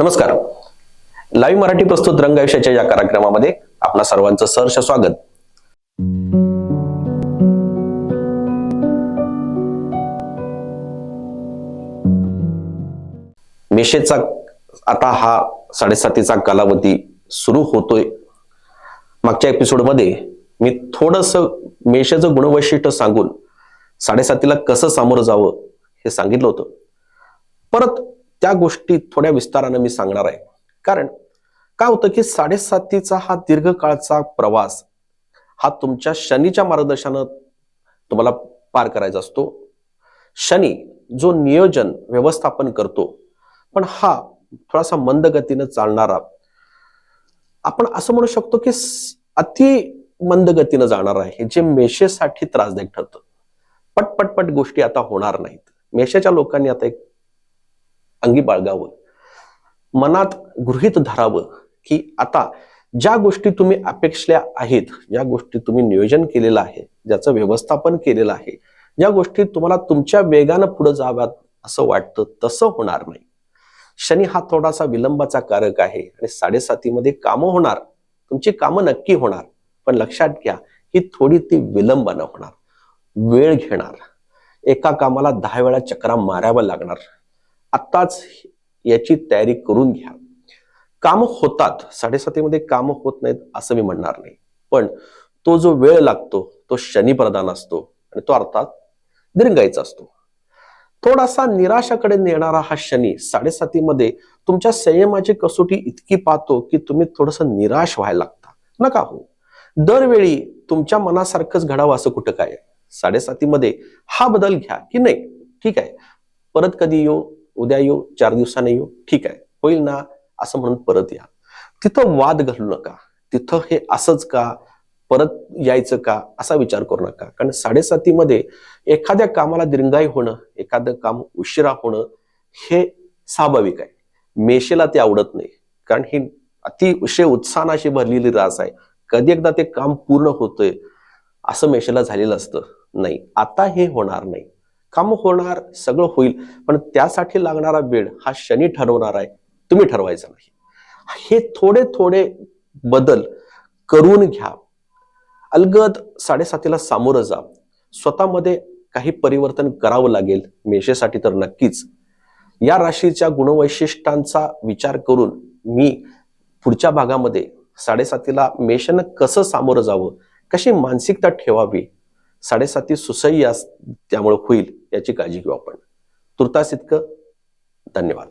नमस्कार. लाईव्ह मराठी प्रस्तुत रंग आयुष्याच्या या कार्यक्रमामध्ये आपणा सर्वांचं सहर्ष स्वागत. मेषेचा आता हा साडेसातीचा कालावधी सुरू होतोय. मागच्या एपिसोडमध्ये मी थोडस मेषाचं गुणवैशिष्ट्य सांगून साडेसातीला कसं सामोरं जावं हे सांगितलं होतं. परत त्या गोष्टी थोड्या विस्तारानं मी सांगणार आहे. कारण काय होतं की साडेसातीचा हा दीर्घकाळचा प्रवास हा तुमच्या शनीच्या मार्गदर्शनानं तुम्हाला पार करायचा असतो. शनी जो नियोजन व्यवस्थापन करतो पण हा थोडासा मंद गतीनं चालणारा आपण असं म्हणू शकतो की अति मंद गतीनं जाणार आहे जे मेषेसाठी त्रासदायक ठरतं. पटपटपट गोष्टी आता होणार नाहीत. मेषाच्या लोकांनी आता एक अंगी बाळगावं. मनात गृहित धरावं की आता ज्या गोष्टी तुम्ही अपेक्षल्या आहेत ज्या गोष्टी तुम्ही नियोजन केलेलं आहे ज्याचं व्यवस्थापन केलेलं आहे ज्या गोष्टी तुम्हाला तुमच्या वेगानं पुढे जाव्यात असं वाटतं तसं होणार नाही. शनी हा थोडासा विलंबाचा कारक आहे आणि साडेसातीमध्ये कामं होणार. तुमची कामं नक्की होणार. पण लक्षात घ्या की थोडी ती विलंबानं होणार. वेळ घेणार. एका कामाला दहा वेळा चक्रा माराव्या लागणार. आत्ताच याची तयारी करून घ्या. काम होतात. साडेसातीमध्ये काम होत नाहीत असं मी म्हणणार नाही. पण तो जो वेळ लागतो तो शनिप्रधान असतो आणि तो अर्थात दीर्घायचा असतो. थोडासा निराशाकडे नेणारा हा शनी साडेसातीमध्ये तुमच्या संयमाची कसोटी इतकी पाहतो की तुम्ही थोडंसं निराश व्हायला लागता. नका हो. दरवेळी तुमच्या मनासारखंच घडावं असं कुठं काय साडेसातीमध्ये हा बदल घ्या की नाही? ठीक आहे. परत कधी येऊ? उद्या येऊ चार दिवसाने येऊ. ठीक आहे. होईल ना? असं म्हणून परत या. तिथं वाद घालू नका. तिथं हे असंच का? परत यायचं का? असा विचार करू नका. कारण साडेसातीमध्ये एखाद्या कामाला दीर्घाई होणं एखादं काम उशिरा होणं हे स्वाभाविक आहे. मेषेला ते आवडत नाही. कारण ही अतिशय उत्साहानं अशी भरलेली रास आहे. कधी एकदा ते काम पूर्ण होतंय असं मेषेला झालेलं असतं. नाही. आता हे होणार नाही. काम होणार सगळं होईल पण त्यासाठी लागणारा वेळ हा शनी ठरवणार आहे. तुम्ही ठरवायचा नाही. हे थोडे थोडे बदल करून घ्या. अलगद साडेसातीला सामोरं जा. स्वतःमध्ये काही परिवर्तन करावं लागेल. मेषेसाठी तर नक्कीच. या राशीच्या गुणवैशिष्ट्यांचा विचार करून मी पुढच्या भागामध्ये साडेसातीला मेषनं कसं सामोरं जावं कशी मानसिकता ठेवावी साडेसाती सुसह्य अस- त्यामुळे होईल याची काळजी घेऊ आपण. तुर्तास इतकं. धन्यवाद.